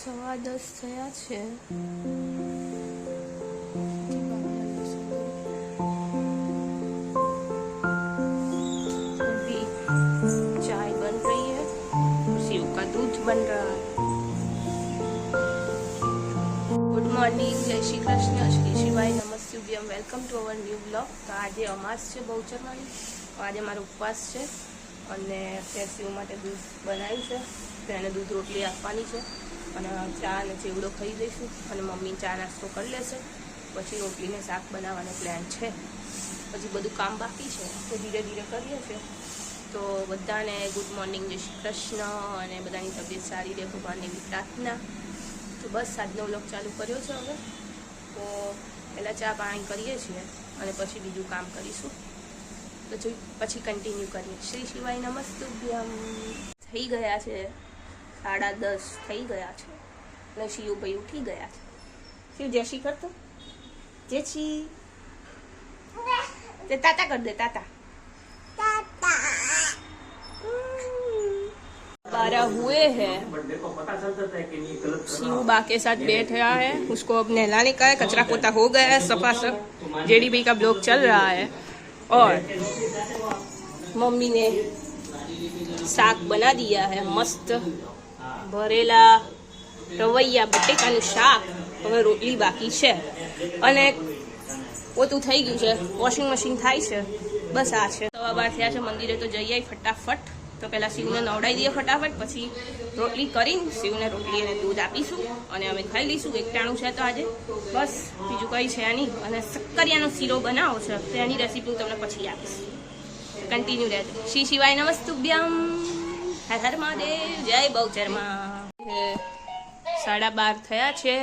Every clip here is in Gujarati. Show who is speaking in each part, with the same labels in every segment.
Speaker 1: સવા દસ થયા છે अभी चाय बन रही है शिव का दूध बन रहा है ગુડ મોર્નિંગ જય શ્રી કૃષ્ણ શ્રી શિવાય નમસ્તુભ્યમ welcome to our new blog તો આજે અમાસ છે બહુચરવાની તો આજે મારો ઉપવાસ છે અને અત્યારે શિવ માટે દૂધ બનાવ્યું છે તો એને દૂધ રોટલી આપવાની છે અને ચા અને ચેવડો ખાઈ દઈશું અને મમ્મી ચા નાસ્તો કરી લેશે. પછી રોટલીને શાક બનાવવાનો પ્લાન છે. પછી બધું કામ બાકી છે. તો ધીરે ધીરે કરીએ છીએ. તો બધાને ગુડ મોર્નિંગ જય શ્રી કૃષ્ણ અને બધાની તબિયત સારી રહે, ભગવાનની પ્રાર્થના. તો બસ આજનો વ્લોગ ચાલુ કર્યો છે હવે. તો પહેલાં ચા પાણી કરીએ છીએ અને પછી બીજું કામ કરીશું. પછી પછી કન્ટિન્યુ કરીએ. શ્રી શિવાય નમસ્તુભ્યમ. થઈ ગયા છે સાડા દસ થઈ ગયા છે અને શિવભાઈ ઉઠી ગયા છે શિવ જેસી કરતો જેસી તે તાતા કર દે તાતા बारह हुए हैं शिव बा के साथ बैठ रहा है उसको अब नहलाने का है कचरा पोता हो गया है सफा सब जेडी भाई का ब्लॉग चल रहा है और मम्मी ने શાક બના દિયા હે મસ્ત ભરેલા રવૈયા બટેકાનું શાક હવે રોટલી બાકી છે. અને પોતું થઈ ગયું છે. વોશિંગ મશીન થાય છે. બસ આ છે. સવા બાર થયા છે મંદિરે તો જઈ આવી ફટાફટ. તો પહેલાં શિવને નવડાવી દઈએ ફટાફટ, પછી રોટલી કરીને શિવને રોટલી અને દૂધ આપીશું અને અમે ખાઈ લઈશું. એકટાણું છે તો આજે. બસ, બીજું કંઈ છે નહીં. અને શક્કરિયાનો શીરો બનાવો છે. તો એની રેસીપી હું તમને પછી આપીશ. કન્ટિન્યુ રહેજો. શ્રી શિવાય નમસ્તુભ્યમ. હર હર મહાદેવ જય બહુચરમાં સાડા બાર થયા છે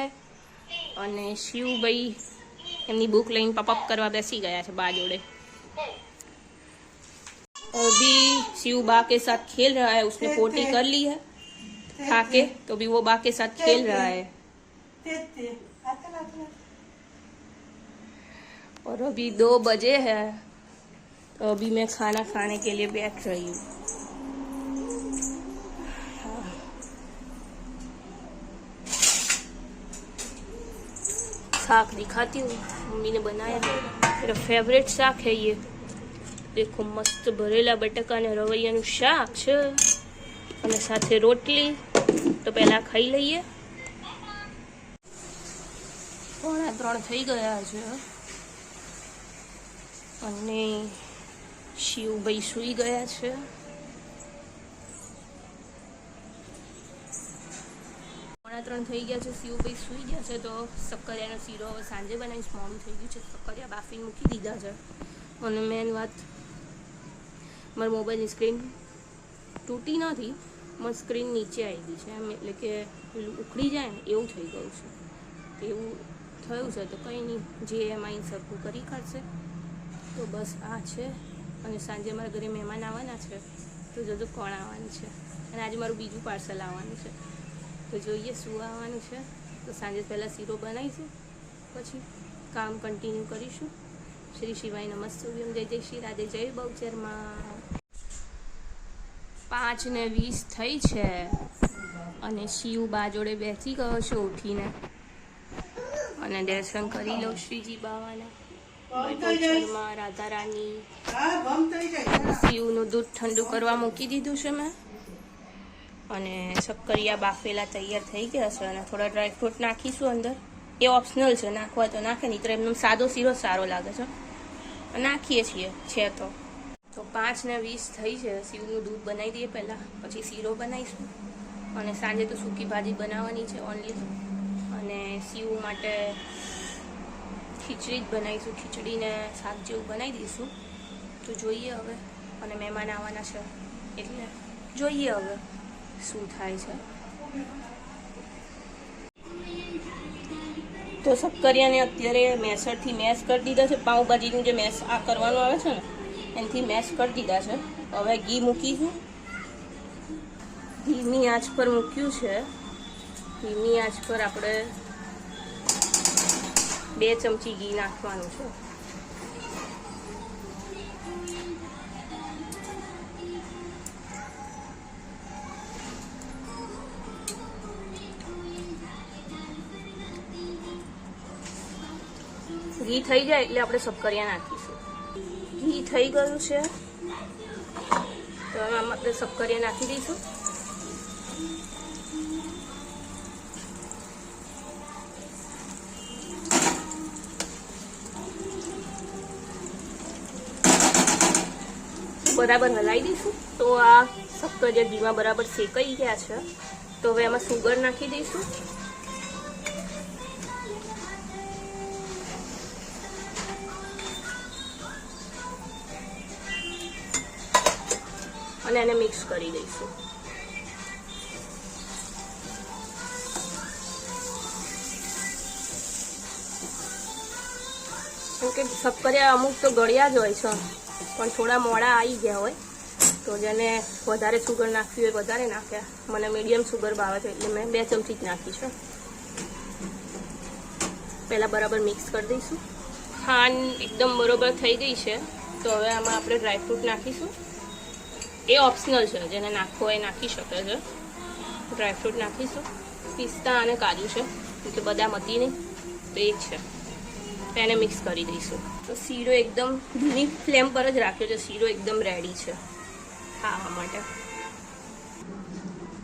Speaker 1: અને શિવભાઈ એમની બુક લઈને પપઅપ કરવા બેસી ગયા છે બા જોડે अभी शिव बा के साथ खेल रहा है उसने पोटी कर ली है खा के तो भी वो बा के साथ खेल रहा है और अभी दो बजे है तो अभी मैं खाना खाने के लिए बैठ रही हूँ साग दिखाती हूँ मम्मी ने बनाया है मेरा फेवरेट साग है ये દેખો મસ્ત ભરેલા બટાકા અને રવૈયાનું શાક છે અને સાથે રોટલી તો પહેલા ખાઈ લઈએ પોણા ત્રણ થઈ ગયા છે અને શિવભાઈ સૂઈ ગયા છે પોણા ત્રણ થઈ ગયા છે શિવભાઈ સૂઈ ગયા છે, તો સક્કરિયાનો શીરો હવે સાંજે બનાવીશ, મોડું થઈ ગયું છે, સક્કરિયા બાફી મૂકી દીધા છે. અને મેન વાત, મારા મોબાઈલની સ્ક્રીન તૂટી નથી પણ સ્ક્રીન નીચે આવી ગઈ છે, એમ એટલે કે ઉખડી જાય ને એવું થઈ ગયું છે. એવું થયું છે, તો કંઈ નહીં, જે એમ અહીં સરખું કરી કાઢશે. તો બસ આ છે, અને સાંજે મારા ઘરે મહેમાન આવવાના છે, તો જોજો કોણ આવવાનું છે? અને આજે મારું બીજું પાર્સલ આવવાનું છે. તો જોઈએ શું આવવાનું છે. તો સાંજે પહેલાં શીરો બનાવીશું પછી કામ કન્ટિન્યુ કરીશું. શ્રી શિવાય નમસ્તુભ્યમ જય જય શ્રી રાધે જય બહુચરમાં પાંચ ને વીસ થઈ છે અને શિવ બા જોડે બેસી ગયો છે ઉઠીને. અને દર્શન કરી લઉં શ્રીજી બાવાના. રાધા રાની શિવનું દૂધ ઠંડુ કરવા મૂકી દીધું છે મેં. અને શક્કરિયા બાફેલા તૈયાર થઈ ગયા છે અને થોડા ડ્રાયફ્રૂટ નાખીશું અંદર. એ ઓપ્શનલ છે, નાખવા તો નાખે નહીં તો એમનો સાદો શીરો સારો લાગે છે. નાખીએ છીએ, છે તો. તો પાંચ ને વીસ થઈ છે શિવનું દૂધ બનાવી દઈએ પહેલાં, પછી શીરો બનાવીશું. અને સાંજે તો સૂકી ભાજી બનાવવાની છે ઓનલી અને શિવ માટે ખીચડી જ બનાવીશું ખીચડીને શાક જેવું બનાવી દઈશું. તો જોઈએ હવે. અને મહેમાન આવવાના છે, એટલે જોઈએ હવે. શું થાય છે? તો શક્કરિયાને અત્યારે મેસરથી મેશ કરી દીધા છે. પાઉંભાજીનું જે મેશ આ કરવાનું આવે છે ને, એનાથી મેશ કરી દીધા છે. હવે ઘી મૂકીશું. ધીમી આંચ પર મૂક્યું છે. ધીમી આંચ પર આપણે બે ચમચી ઘી નાખવાનું છે. ઘી થઈ જાય એટલે આપણે સબકરિયા નાખીશું. ઘી થઈ ગયું છે. તો આમાં આપણે સબકરિયા નાખી દઈશું. બરાબર હલાવી દઈશું. તો આ સક્કરિયા ઘીમાં બરાબર શેકાઈ ગયા છે. તો હવે એમાં સુગર નાખી દઈશું. અને એને મિક્સ કરી દઈશું. કેમ કે સક્કરિયા અમુક તો ગળ્યા જ હોય છે, પણ થોડા મોડા આવી ગયા હોય. તો જેને વધારે સુગર નાખવી હોય વધારે નાખ્યા. મને મીડિયમ સુગર ભાવે છે, એટલે મેં બે ચમચી જ નાખી છે. પહેલાં બરાબર મિક્સ કરી દઈશું. ખાંડ એકદમ બરોબર થઈ ગઈ છે. તો હવે આમાં આપણે ડ્રાયફ્રૂટ નાખીશું. એ ઓપ્શનલ છે, જેને નાખવો એ નાખી શકે છે. ડ્રાયફ્રૂટ નાખીશું. પિસ્તા અને કાજુ છે કે બદામ હતી નહીં, તો એ છે. એને મિક્સ કરી દઈશું. તો શીરો એકદમ ધીમી ફ્લેમ પર જ રાખ્યો છે, શીરો એકદમ રેડી છે. ખાવા માટે.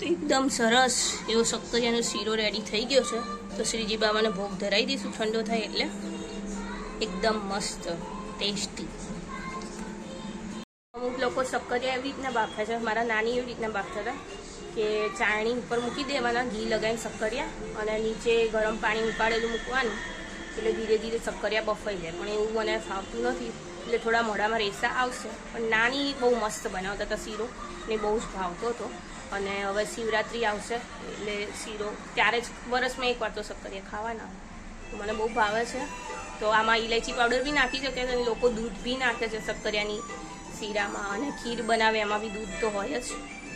Speaker 1: તો એકદમ સરસ એવો સક્તજાનો શીરો રેડી થઈ ગયો છે, તો શ્રીજી બાબાને ભોગ ધરાવી દઈશું, ઠંડો થાય એટલે. એકદમ મસ્ત, ટેસ્ટી. અમુક લોકો શક્કરિયા એવી રીતના બાફે છે. મારા નાની એવી રીતના બાફતા હતા કે ચાળણી ઉપર મૂકી દેવાના, ઘી લગાવીને શક્કરિયા અને નીચે ગરમ પાણી ઉકાળેલું મૂકવાનું. એટલે ધીરે ધીરે શક્કરિયા બફાઈ જાય. પણ એવું મને ફાવતું નથી. એટલે થોડા મોઢામાં રેસા આવશે. પણ નાની બહુ મસ્ત બનાવતા હતા શીરો. ને બહુ જ ભાવતો હતો. અને હવે શિવરાત્રિ આવશે. એટલે શીરો ત્યારે જ વરસમાં એકવાર તો શક્કરિયા ખાવાના. મને બહુ ભાવે છે. તો આમાં ઇલાયચી પાવડર બી નાખી શકે છે અને લોકો દૂધ બી નાખે છે સક્કરિયાની શીરામાં અને ખીર બનાવે એમાં બી દૂધ તો હોય જ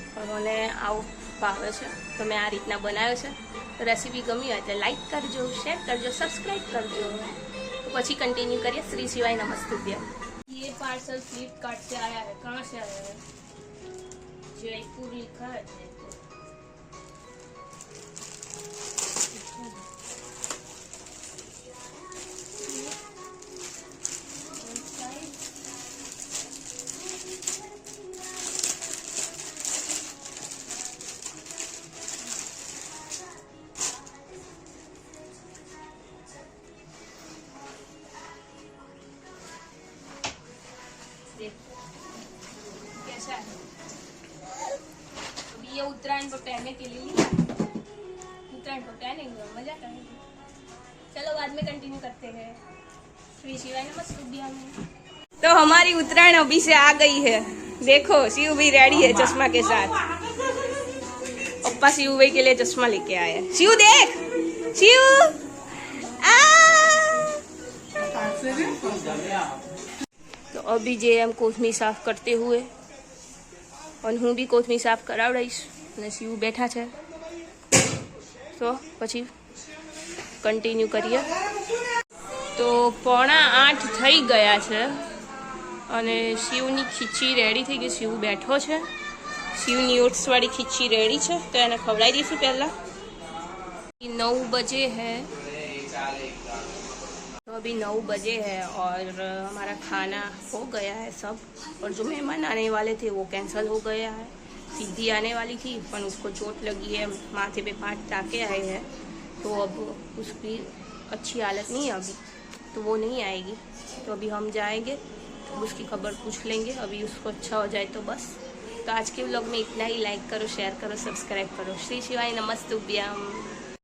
Speaker 1: પણ મને આવું ભાવે છે તો મેં આ રીતના બનાવ્યો છે રેસીપી ગમી હોય એટલે લાઈક કરજો શેર કરજો સબસ્ક્રાઈબ કરજો तो પછી कंटिन्यू करिए श्री शिवाय नमस्तुभ्यम ये पार्सल फ्लिपकार्ट से आया है कहाँ से आया है जयपुर लिखा है उतरायण को टहने के लिए लिया उतरायण को पहनेंगे और मज़ा करेंगे चलो बाद में कंटिन्यू करते हैं। श्री शिवाय ने मस्त दिया हमें तो हमारी उत्तरायण अभी से आ गई है। देखो, शिव भी रेडी है चश्मा के साथ। पप्पा शिव भाई के लिए चश्मा लेके आया है। शिव देख! शिव! तो अभी जे एम कोथमी साफ़ करते हुए, और हूँ भी कोथमी साफ़ करा रही અને શિવ બેઠા છે તો પછી કન્ટિન્યુ કરીએ તો પોણા આઠ થઈ ગયા છે અને શિવની ખીચી રેડી થઈ ગઈ શિવ બેઠો છે શિવની ઓટ્સવાળી ખીચી રેડી છે તો એને ખવડાવી દઈશું પહેલાં નવ બજે હૈ तो अभी नौ बजे हैं और अ, हमारा खाना हो गया है सब और जो मेहमान आने वाले थे वो कैंसिल हो गया है सिद्धि आने वाली थी, पर उसको चोट लगी है, माथे पे पाँच टाके आए हैं तो अब उसकी अच्छी हालत नहीं है अभी तो वो नहीं आएगी। तो अभी हम जाएँगे तो उसकी खबर पूछ लेंगे, अभी उसको अच्छा हो जाए तो बस। तो आज के व्लॉग में इतना ही लाइक करो शेयर करो सब्सक्राइब करो। श्री शिवाय नमस्तुभ्यम।